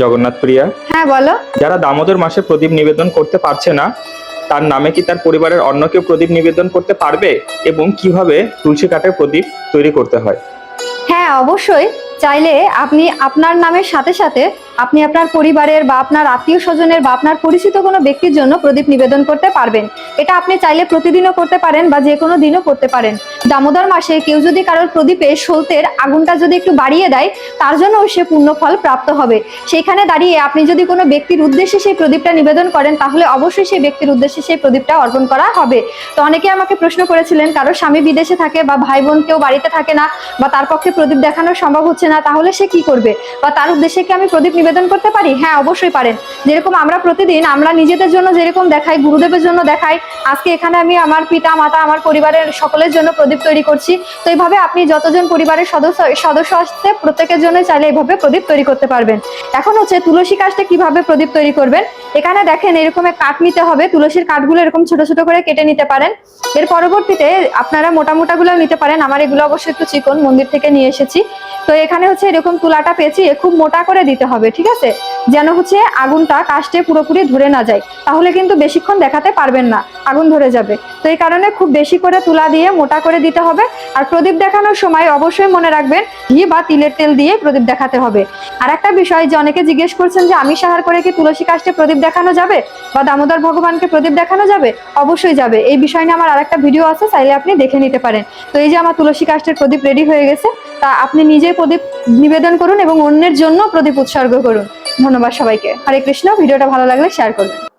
জগন্নাথ প্রিয়া। হ্যাঁ বলো। যারা দামোদর মাসে প্রদীপ নিবেদন করতে পারছে না তার নামে কি তার পরিবারের অন্য কেউ প্রদীপ নিবেদন করতে পারবে? এবং কীভাবে তুলসী কাঠের প্রদীপ তৈরি করতে হয়? হ্যাঁ অবশ্যই। চাইলে আপনি আপনার নামের সাথে সাথে আপনি আপনার পরিবারের বা আপনার আত্মীয় স্বজনের বা আপনার পরিচিত কোনো ব্যক্তির জন্য প্রদীপ নিবেদন করতে পারবেন। এটা আপনি চাইলে প্রতিদিনও করতে পারেন বা যে কোনো দিনও করতে পারেন। দামোদর মাসে কেউ যদি কারোর প্রদীপে সলতের আগুনটা যদি একটু বাড়িয়ে দেয়, তার জন্য সে পুণ্য ফল প্রাপ্ত হবে। সেইখানে দাঁড়িয়ে আপনি যদি কোনো ব্যক্তির উদ্দেশ্যে সেই প্রদীপটা নিবেদন করেন, তাহলে অবশ্যই সেই ব্যক্তির উদ্দেশ্যে সেই প্রদীপটা অর্পণ করা হবে। তো অনেকে আমাকে প্রশ্ন করেছিলেন কারও স্বামী বিদেশে থাকে বা ভাই বোন কেউ বাড়িতে থাকে না বা তার পক্ষে প্রদীপ দেখানো সম্ভব হচ্ছে না, তাহলে সে কি করবে? বা তার উদ্দেশ্যে কি আমি প্রদীপ নিবেদন করতে পারি? হ্যাঁ অবশ্যই পারেন। যেরকম আমরা প্রতিদিন, আমরা নিজেদের জন্য যেরকম দেখাই, গুরুদেবের জন্য দেখাই, আজকে এখানে আমি আমার পিতা, মাতা, আমার পরিবারের সকলের জন্য প্রদীপ তৈরি করছি। তো এইভাবে আপনি যতজন পরিবারের সদস্য সদস্য আসছে প্রত্যেকের জন্য চাইলে এইভাবে প্রদীপ তৈরি করতে পারবেন। এখন হচ্ছে তুলসী কাঠটা কীভাবে প্রদীপ তৈরি করবেন? এখানে দেখেন এরকম কাঠ নিতে হবে। তুলসীর কাঠগুলো এরকম ছোট ছোট করে কেটে নিতে পারেন। এর পরবর্তীতে আপনারা মোটা মোটাগুলো নিতে পারেন। আমার এগুলো অবশ্যই একটু চিকন, মন্দির থেকে নিয়ে এসেছি। তো এখানে হচ্ছে এরকম তুলাটা পেঁচিয়ে খুব মোটা করে দিতে হবে, ঠিক আছে? যেন হচ্ছে আগুনটা কাস্টে পুরোপুরি ধরে না যায়। তাহলে কিন্তু বেশিক্ষণ দেখাতে পারবেন না। আগুন ধরে যাবে। তো এই কারণে খুব বেশি করে তুলা দিয়ে মোটা করে দিতে হবে। আর প্রদীপ দেখানোর সময় অবশ্যই মনে রাখবেন, ঘি বা তিলের তেল দিয়ে প্রদীপ দেখাতে হবে। আর একটা বিষয়, যে অনেকে জিজ্ঞেস করছেন যে আমি সাহার করে কি তুলসী কাষ্টে প্রদীপ দেখানো যাবে? বা দামোদর ভগবানকে প্রদীপ দেখানো যাবে? অবশ্যই যাবে। এই বিষয় নিয়ে আমার আরেকটা ভিডিও আছে, চাইলে আপনি দেখে নিতে পারেন। তো এই যে আমার তুলসী কাষ্টের প্রদীপ রেডি হয়ে গেছে, তা আপনি নিজেই প্রদীপ নিবেদন করুন এবং অন্যের জন্য প্রদীপ উৎসর্গ করুন। ধন্যবাদ সবাইকে। হরে কৃষ্ণ। ভিডিওটা ভালো লাগলে শেয়ার করবেন।